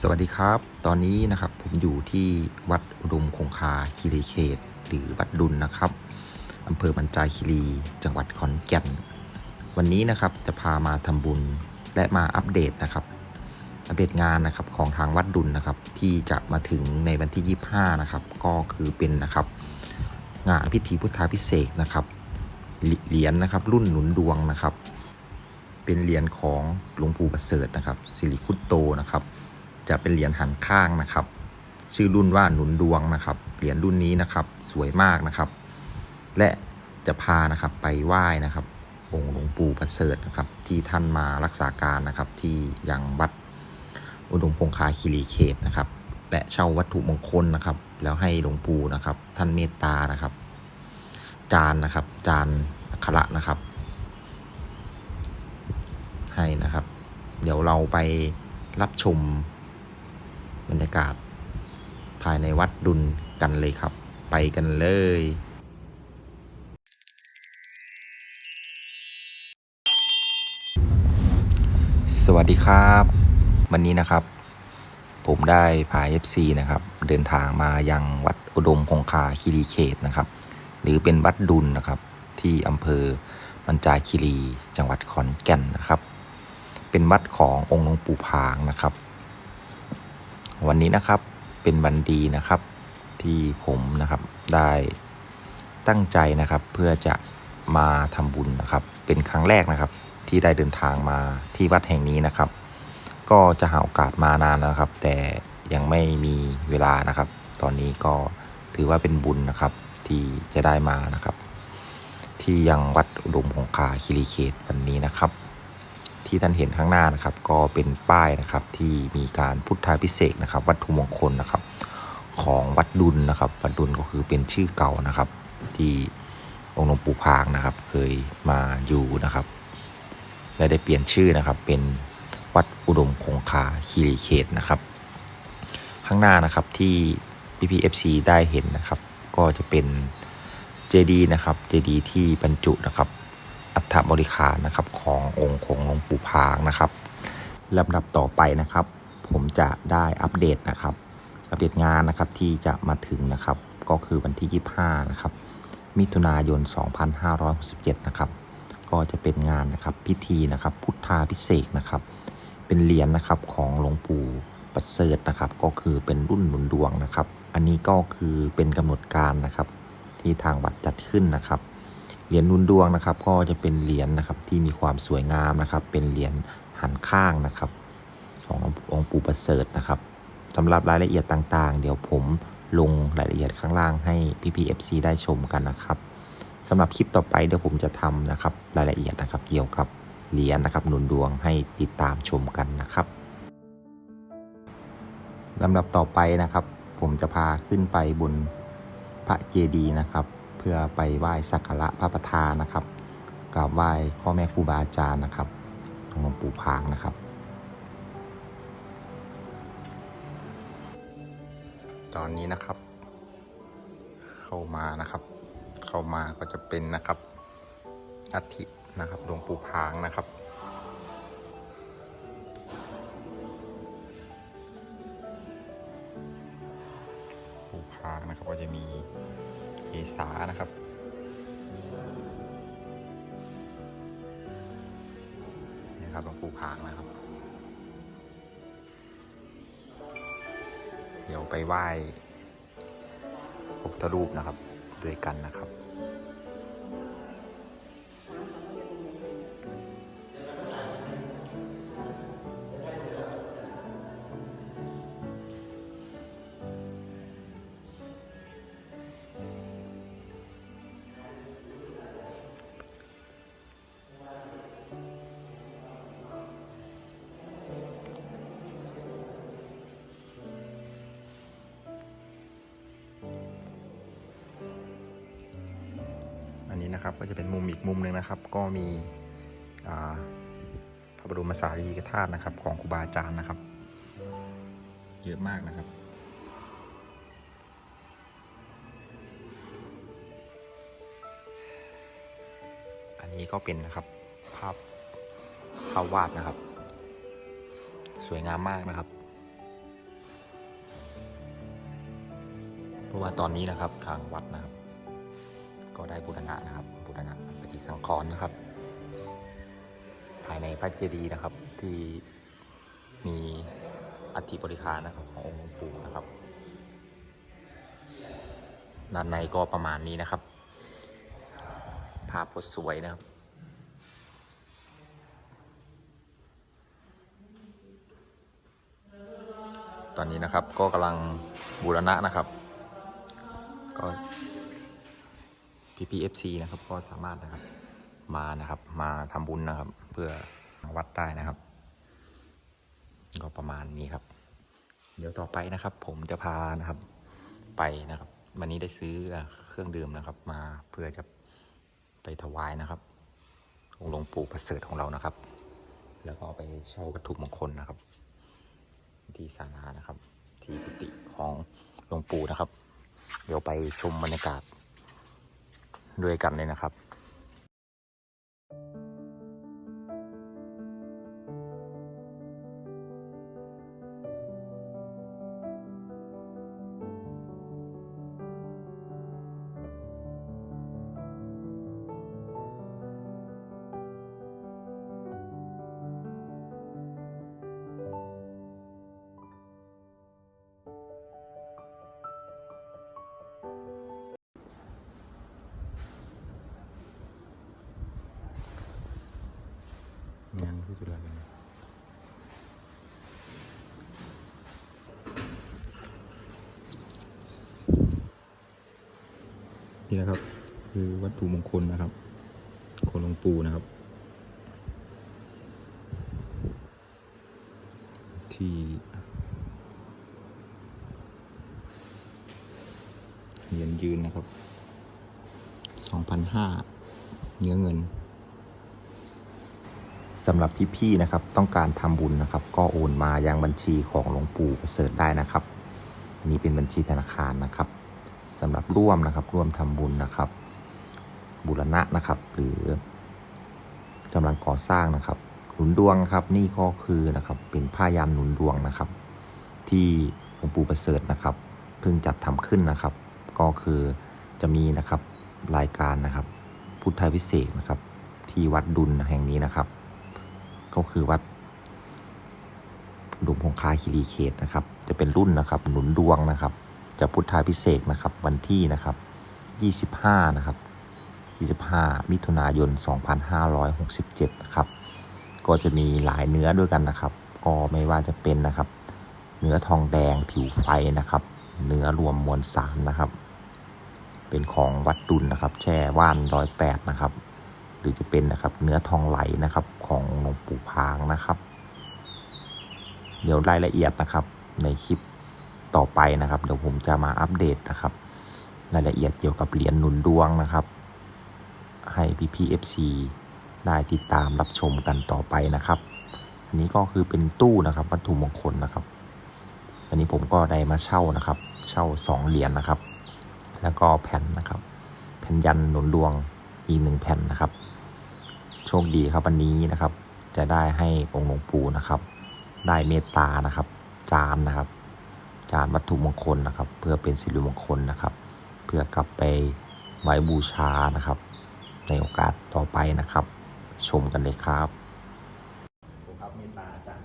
สวัสดีครับ ตอนนี้นะครับผมอยู่ที่วัดอุดมคงคาคีรีเขต หรือวัดดุลนะครับอำเภอบรรจายคีรีจังหวัดขอนแก่น วันนี้นะครับจะพามาทำบุญและมาอัปเดตนะครับอัปเดตงานนะครับของทางวัดดุลนะครับ ที่จะมาถึงในวันที่ 25 นะครับ ก็คือเป็นนะครับงานพิธีพุทธาพิเศษนะครับเหรีเหรียญนะครับรุ่นหนุนดวงนะครับ เป็นเหรียญของหลวงปู่ประเสริฐนะครับสิริคุตโตนะครับ จะเป็นเหรียญหันข้างนะครับ ชื่อรุ่นว่าหนุนดวงนะครับ เหรียญรุ่นนี้นะครับสวยมากนะครับ และจะพานะครับไปไหว้นะครับองค์หลวงปู่ประเสริฐนะครับ ที่ท่านมารักษาการนะครับที่ยังวัดอุดมคงคาคีรีเขตนะครับ และเช่าวัตถุมงคลนะครับ แล้วให้หลวงปู่นะครับ ท่านเมตตานะครับ จานนะครับ จานอักขระนะครับ ให้นะครับ เดี๋ยวเราไปรับชม บรรยากาศ ภายในวัดดุลกันเลยครับ ไปกันเลยสวัสดีครับ วันนี้นะครับ ผมได้พา FC นะครับ เดินทางมายังวัดอุดมคงคาคีรีเขตนะครับ หรือเป็นวัดดุลนะครับ ที่อำเภอมันจาคีรีจังหวัดขอนแก่นนะครับ เป็นวัดขององค์หลวงปู่พางนะครับ วันนี้นะครับเป็นวันดีนะครับ ที่ผมนะครับได้ตั้งใจนะครับ เพื่อจะมาทำบุญนะครับ เป็นครั้งแรกนะครับ ที่ได้เดินทางมาที่วัดแห่งนี้นะครับ ก็จะหาโอกาสมานานนะครับ แต่ยังไม่มีเวลานะครับ ตอนนี้ก็ถือว่าเป็นบุญนะครับที่จะได้มานะครับ ที่ยังวัดอุดมคงคาคิรีเขตวันนี้นะครับ ที่ท่านเห็นข้างหน้านะครับ ก็เป็นป้ายนะครับที่มีการพุทธาพิเศษนะครับ วัตถุมงคลนะครับ ของวัดดุลนะครับ วัดดุลก็คือเป็นชื่อเก่านะครับ ที่องค์หลวงปู่พางนะครับ เคยมาอยู่นะครับและได้เปลี่ยนชื่อนะครับ เป็นวัดอุดมคงคาคีรีเขตนะครับ ข้างหน้านะครับที่ PPFC ได้เห็นนะครับ ก็จะเป็นเจดีนะครับเจดีที่บรรจุนะครับ อัฐบริขารนะครับขององค์ของหลวงปู่พางนะครับลำดับต่อไปนะครับ ผมจะได้อัปเดตนะครับ อัปเดตงานนะครับที่จะมาถึงนะครับ ก็คือวันที่ 25 นะครับ มิถุนายน 2567 นะครับ ก็จะเป็นงานนะครับพิธีนะครับ พุทธาพิเศษนะครับ เป็นเหรียญนะครับของหลวงปู่ประเสริฐนะครับ ก็คือเป็นรุ่นหนุนดวงนะครับ อันนี้ก็คือเป็นกำหนดการนะครับ ที่ทางวัดจัดขึ้นนะครับ เหรียญนุนดวงนะครับ ก็จะเป็นเหรียญนะครับที่มีความสวยงามนะครับ เป็นเหรียญหันข้างนะครับ ขององค์ปู่ประเสริฐนะครับสำหรับรายละเอียดต่างๆ เดี๋ยวผมลงรายละเอียดข้างล่างให้ PPFC ได้ชมกันนะครับสำหรับคลิปต่อไปเดี๋ยวผมจะทำนะครับรายละเอียดนะครับ เกี่ยวกับเหรียญนะครับหนุนดวงให้ติดตามชมกันนะครับลำดับต่อไปนะครับ ผมจะพาขึ้นไปบนพระเจดีย์นะครับ พื่อไปไหว้สักการะพระประธานนะครับกราบไหว้พ่อแม่ครูบาอาจารย์นะครับของหลวงปู่พางนะครับ ตอนนี้นะครับ เข้ามานะครับ เข้ามาก็จะเป็นนะครับอัฐินะครับหลวงปู่พางนะครับ นี่ครับหลวงปู่พางนะครับ เดี๋ยวไปไหว้พระพุทธรูปนะครับ ด้วยกันนะครับ นะครับ ก็จะเป็นมุมอีกมุมหนึ่งนะครับ ก็มีพระบรมสารีริกธาตุนะครับ ของครูบาอาจารย์นะครับ เยอะมากนะครับอันนี้ก็เป็นนะครับภาพภาพวาดนะครับ สวยงามมากนะครับ เพราะว่าตอนนี้นะครับทางวัดนะครับ ก็ได้บูรณะนะครับบูรณะปฏิสังขรณ์นะครับ ภายในพระเจดีย์นะครับที่มีอัฐิบริคารนะครับขององค์หลวงปู่นะครับด้านในก็ประมาณนี้นะครับ ภาพก็สวยนะครับตอนนี้นะครับก็กำลังบูรณะนะครับ ก็ พีพีเอฟซีนะครับก็สามารถนะครับมานะครับ มาทำบุญนะครับ เพื่อวัดได้นะครับ ก็ประมาณนี้ครับ เดี๋ยวต่อไปนะครับ ผมจะพานะครับไปนะครับ วันนี้ได้ซื้อเครื่องดื่มนะครับ มาเพื่อจะไปถวายนะครับองค์หลวงปู่ประเสริฐของเรานะครับ แล้วก็ไปเช่าวัตถุมงคลนะครับ ที่ศาลานะครับ ที่กุฏิของหลวงปู่นะครับ เดี๋ยวไปชมบรรยากาศ ด้วยกันเลยนะครับ นี่นะครับ คือวัตถุมงคลนะครับของหลวงปู่นะครับ ที่เหรียญยืนนะครับสองพันห้าเนื้อเงิน สำหรับพี่ๆนะครับ ต้องการทำบุญนะครับ ก็โอนมายังบัญชีของหลวงปู่ประเสริฐได้นะครับอันนี้เป็นบัญชีธนาคารนะครับสำหรับร่วมนะครับร่วมทำบุญนะครับ บุรณะนะครับ หรือกำลังก่อสร้างนะครับ หนุนดวงครับนี่ก็คือนะครับเป็นผ้ายันหนุนดวงนะครับ ที่หลวงปู่ประเสริฐนะครับเพิ่งจัดทำขึ้นนะครับ ก็คือจะมีนะครับรายการนะครับ พุทธวิเศษนะครับ ที่วัดดุลแห่งนี้นะครับ ก็คือวัดอุมคงคาคีรีเขตนะครับ จะเป็นรุ่นนะครับ หนุนดวงนะครับ จะพุทธาพิเศษนะครับ วันที่นะครับ 25 นะครับ 25 มิถุนายน 2567 นะครับ ก็จะมีหลายเนื้อด้วยกันนะครับ ก็ไม่ว่าจะเป็นนะครับ เนื้อทองแดงผิวไฟนะครับ เนื้อรวมมวลสารนะครับ เป็นของวัดดุลนะครับ แช่ว่านร้อยแปดนะครับ หรือจะเป็นนะครับ เนื้อทองไหลนะครับ ของหลวงปู่พางนะครับ เดี๋ยวรายละเอียดนะครับ ในคลิปต่อไปนะครับ เดี๋ยวผมจะมาอัปเดตนะครับ รายละเอียดเกี่ยวกับเหรียญหนุนดวงนะครับ ให้พี่พีเอฟซีได้ติดตามรับชมกันต่อไปนะครับ อันนี้ก็คือเป็นตู้นะครับวัตถุมงคลนะครับ อันนี้ผมก็ได้มาเช่านะครับ เช่าสองเหรียญนะครับ แล้วก็แผ่นนะครับ แผ่นยันหนุนดวงอีกหนึ่งแผ่นนะครับ โชคดีครับวันนี้นะครับ จะได้ให้องค์หลวงปู่นะครับ ได้เมตตานะครับ จานนะครับ จานวัตถุมงคลนะครับ เพื่อเป็นสิริมงคลนะครับ เพื่อกลับไปไว้บูชานะครับ ในโอกาสต่อไปนะครับ ชมกันเลยครับครับเมตตาจาน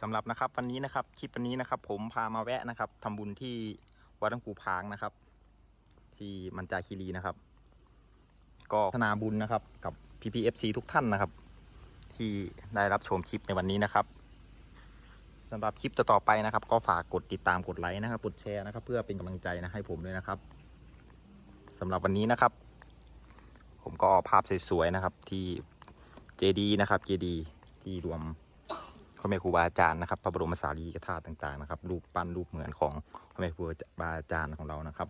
สำหรับนะครับวันนี้นะครับคลิปวันนี้นะครับ ผมพามาแวะนะครับทำบุญที่วัดหลวงปู่พางนะครับ ที่มันจาคีรีนะครับ ก็พัฒนาบุญนะครับ กับ PPFC ทุกท่านนะครับ ที่ได้รับชมคลิปในวันนี้นะครับสำหรับคลิปต่อๆไปนะครับ ก็ฝากกดติดตามกดไลค์นะครับกดแชร์นะครับ เพื่อเป็นกำลังใจนะให้ผมด้วยนะครับสำหรับวันนี้นะครับ ผมก็เอาภาพสวยๆนะครับที่เจดีนะครับเจดีที่รวม พ่อแม่ครูบาอาจารย์นะครับพระบรมสารีริกธาตุต่างๆนะครับรูปปั้นรูปเหมือนของพ่อแม่ครูบาอาจารย์ของเรานะครับ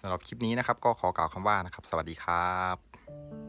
สำหรับคลิปนี้นะครับก็ขอกล่าวคำว่านะครับ สวัสดีครับ